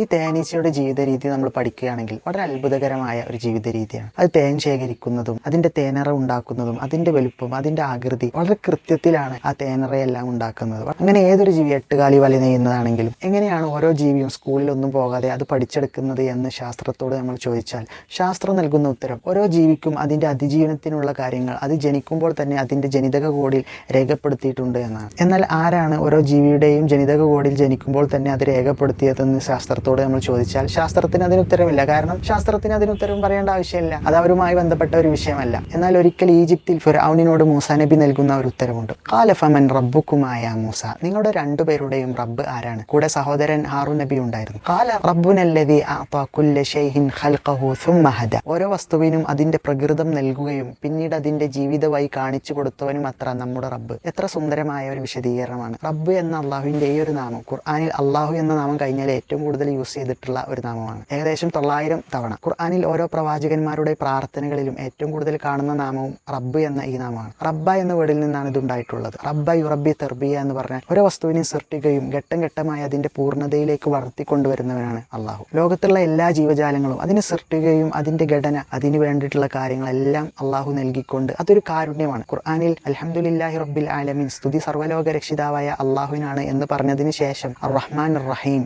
ഈ തേനീച്ചയുടെ ജീവിത രീതി നമ്മൾ പഠിക്കുകയാണെങ്കിൽ വളരെ അത്ഭുതകരമായ ഒരു ജീവിത രീതിയാണ് അത് തേൻ ശേഖരിക്കുന്നതും അതിന്റെ തേനറ ഉണ്ടാക്കുന്നതും അതിന്റെ വലുപ്പം അതിന്റെ ആകൃതി വളരെ കൃത്യത്തിലാണ് ആ തേനറയെല്ലാം ഉണ്ടാക്കുന്നത്. അങ്ങനെ ഏതൊരു ജീവി എട്ടുകാലി വലി നെയ്യുന്നതാണെങ്കിലും എങ്ങനെയാണ് ഓരോ ജീവിയും സ്കൂളിൽ ഒന്നും പോകാതെ അത് പഠിച്ചെടുക്കുന്നത് എന്ന് ശാസ്ത്രത്തോട് നമ്മൾ ചോദിച്ചാൽ ശാസ്ത്രം നൽകുന്ന ഉത്തരം ഓരോ ജീവിക്കും അതിന്റെ അതിജീവനത്തിനുള്ള കാര്യങ്ങൾ അത് ജനിക്കുമ്പോൾ തന്നെ അതിന്റെ ജനിതക കോഡിൽ രേഖപ്പെടുത്തിയിട്ടുണ്ട് എന്നാണ്. എന്നാൽ ആരാണ് ഓരോ ജീവിയുടെയും ജനിതക കോഡിൽ ജനിക്കുമ്പോൾ തന്നെ അത് രേഖപ്പെടുത്തിയതെന്ന് ശാസ്ത്രത്തോട് നമ്മൾ ചോദിച്ചാൽ ശാസ്ത്രത്തിന് അതിന് ഉത്തരവില്ല കാരണം ശാസ്ത്രത്തിന് അതിന് ഉത്തരം പറയേണ്ട ആവശ്യമില്ല. അത് അവരുമായി ബന്ധപ്പെട്ട ഒരു വിഷയമല്ല. എന്നാൽ ഒരിക്കൽ ഈജിപ്തിൽ ഫിറൌനിനോട് മൂസ നബി നൽകുന്ന ഒരു ഉത്തരവുണ്ട് കാലഫമൻ റബ്ബുക്കുമായ മൂസ നിങ്ങളുടെ രണ്ടുപേരുടെയും റബ്ബ് ആരാണ്? കൂടെ സഹോദരൻ ഹാറു നബി ഉണ്ടായിരുന്നു. കാല റബ്ബുനല്ലതി ഓരോ വസ്തുവിനും അതിന്റെ പ്രകൃതം നൽകുകയും പിന്നീട് അതിന്റെ ജീവിതമായി കാണിച്ചു കൊടുത്തവനും അത്ര നമ്മുടെ റബ്ബ്. എത്ര സുന്ദരമായ ഒരു വിശദീകരണമാണ്. റബ്ബ് എന്ന അള്ളാഹുവിന്റെ ഈ ഒരു നാമം ഖുർആാനിൽ അള്ളാഹു എന്ന നാമം കഴിഞ്ഞാൽ ഏറ്റവും കൂടുതൽ യൂസ് ചെയ്തിട്ടുള്ള ഒരു നാമമാണ്. ഏകദേശം തൊള്ളായിരം തവണ. ഖുർആാനിൽ ഓരോ പ്രവാചകന്മാരുടെ പ്രാർത്ഥനകളിലും ഏറ്റവും കൂടുതൽ കാണുന്ന നാമവും റബ്ബ് എന്ന ഈ നാമമാണ്. റബ്ബ എന്ന വേർഡിൽ നിന്നാണ് ഇത് ഉണ്ടായിട്ടുള്ളത്. റബ്ബ യുറബി തെർബിയ എന്ന് പറഞ്ഞാൽ ഓരോ വസ്തുവിനെയും സൃഷ്ടിക്കുകയും ഘട്ടം ഘട്ടമായി അതിന്റെ പൂർണതയിലേക്ക് വളർത്തിക്കൊണ്ടുവരുന്നവനാണ് അള്ളാഹു. ലോകത്തുള്ള എല്ലാ ജീവജാലങ്ങളും അതിനെ സൃഷ്ടിക്കുകയും അതിന്റെ ഘടന അതിന് വേണ്ടിയിട്ടുള്ള കാര്യങ്ങളെല്ലാം അള്ളാഹു നൽകിക്കൊണ്ട് അതൊരു കാരുണ്യമാണ്. ഖുർആാനിൽ അലഹമുല്ലാഹി റബ്ബിൽ ആലമീൻ സ്തുതി സർവലോക രക്ഷിതാവായ അള്ളാഹുവിനാണ് എന്ന് പറഞ്ഞതിന് ശേഷം റഹ്മാൻ റഹീം